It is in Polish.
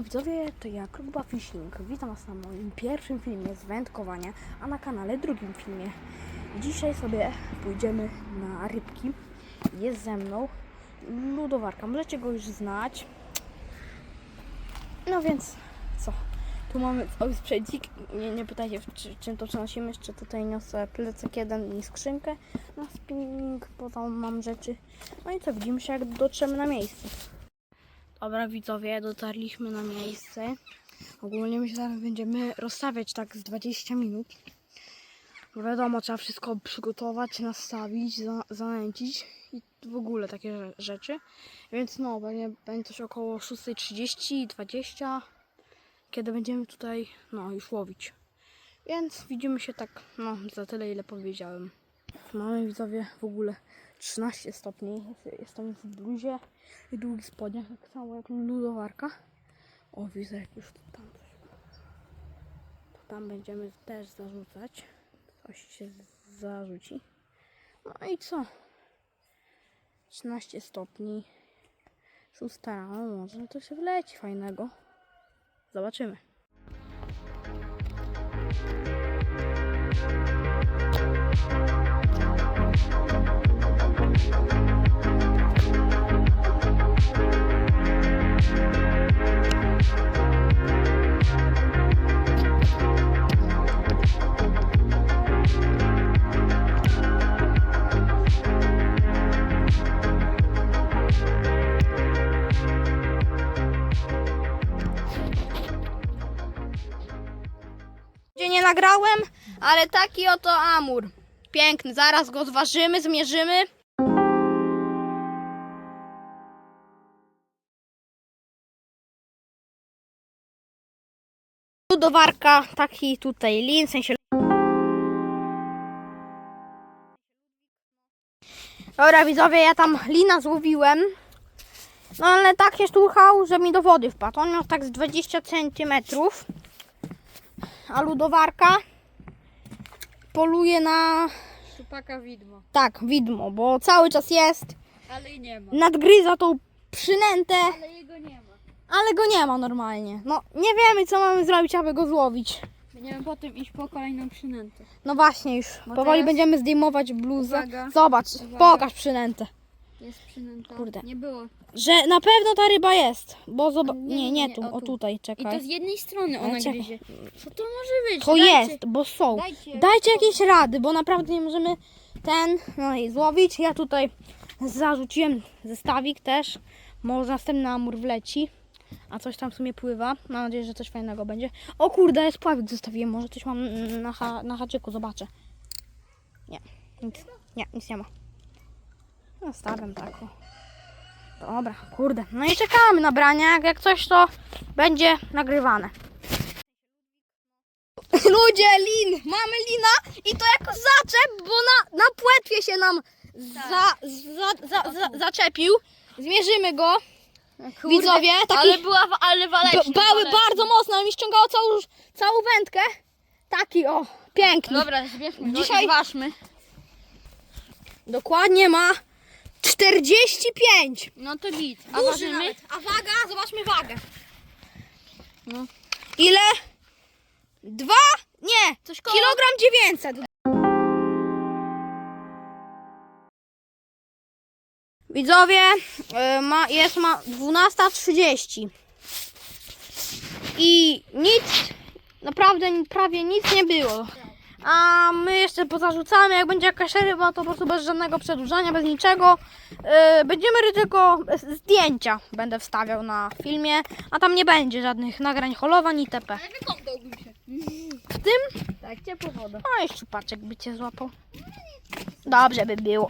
Siema widzowie, to ja, Kluba Fishing. Witam Was na moim pierwszym filmie z wędkowania, a na kanale drugim filmie. Dzisiaj sobie pójdziemy na rybki. Jest ze mną ludowarka, możecie go już znać. No więc co? Tu mamy cały sprzęcik. Nie, nie pytajcie, czy, czym to przenosimy. Jeszcze tutaj niosę plecak jeden i skrzynkę na spinning, bo tam mam rzeczy. No i co, widzimy się jak dotrzemy na miejsce. Dobra widzowie, dotarliśmy na miejsce. Ogólnie myślę, że będziemy rozstawiać tak z 20 minut. Bo wiadomo, trzeba wszystko przygotować, nastawić, za, zanęcić i w ogóle takie rze- rzeczy. Więc no, będzie, będzie coś około 6.30 i 20, kiedy będziemy tutaj, no, już łowić. Więc widzimy się tak, no, za tyle, ile powiedziałem. Mamy widzowie w ogóle 13 stopni. Jestem w bluzie i długich spodniach, tak samo jak ludowarka. O, widzę jak już tam. To tam będziemy też zarzucać. Coś się zarzuci. No i co? 13 stopni. 6 rano, może to się wleci fajnego. Zobaczymy. Nie nagrałem, ale taki oto amur. Piękny, zaraz go zważymy, zmierzymy. Ludowarka, taki tutaj lin, w sensie... Dobra widzowie, ja tam lina złowiłem. No ale tak się szturchał, że mi do wody wpadł. On miał tak z 20 centymetrów a ludowarka poluje na Szupaka widmo, tak, widmo, bo cały czas jest, ale i nie ma. nadgryza tą przynętę, Ale jego nie ma. ale go nie ma normalnie. No, nie wiemy co mamy zrobić, aby go złowić. Będziemy potem iść po kolejną przynętę. No właśnie już, powoli teraz- będziemy zdejmować bluzę. Uwaga. Zobacz, Uwaga. pokaż przynętę. Jest przynęta. Kurde. Nie było. Że na pewno ta ryba jest, bo Nie, nie, nie, tu, o tu. tutaj, I to z jednej strony ona czekaj. gryzie. Co to może być? To Dajcie- jest, bo są. Dajcie. Dajcie jakieś rady, bo naprawdę nie możemy ten, no i złowić. Ja tutaj zarzuciłem zestawik też. Może następny amur wleci. A coś tam w sumie pływa. Mam nadzieję, że coś fajnego będzie. O kurde, jest pławik zostawiłem. Może coś mam na, ha, na haczyku, zobaczę. Nie, nic, nie, nic nie ma. Zostawiam tak. o. Dobra, kurde. No i czekamy na branie. Jak, jak coś, to będzie nagrywane. Ludzie, lin! Mamy lina i to jako zaczep, bo na, na płetwie się nam za, za, za, za, zaczepił. Zmierzymy go. Widzowie, taki Ale była, wa- ale waleczna. b- bały waleczna. bardzo mocno, mi ściągało całą, całą wędkę. Taki o, piękny. Dobra, zbierzmy go Dzisiaj- i ważmy. Dokładnie ma 45. No to git. A Duży ważymy? nawet. A waga, zobaczmy wagę. No. Ile? Dwa? Nie, Coś koło... kilogram 900. Widzowie, y, ma, jest ma 12.30 i nic, naprawdę prawie nic nie było. A my jeszcze pozarzucamy, jak będzie jakaś ryba, to po prostu bez żadnego przedłużania, bez niczego. Y, będziemy tylko zdjęcia będę wstawiał na filmie, a tam nie będzie żadnych nagrań holowań itp. Ale wykąpałbym się. W tym Tak, ciepła woda. no i szczupaczek by cię złapał. Dobrze by było.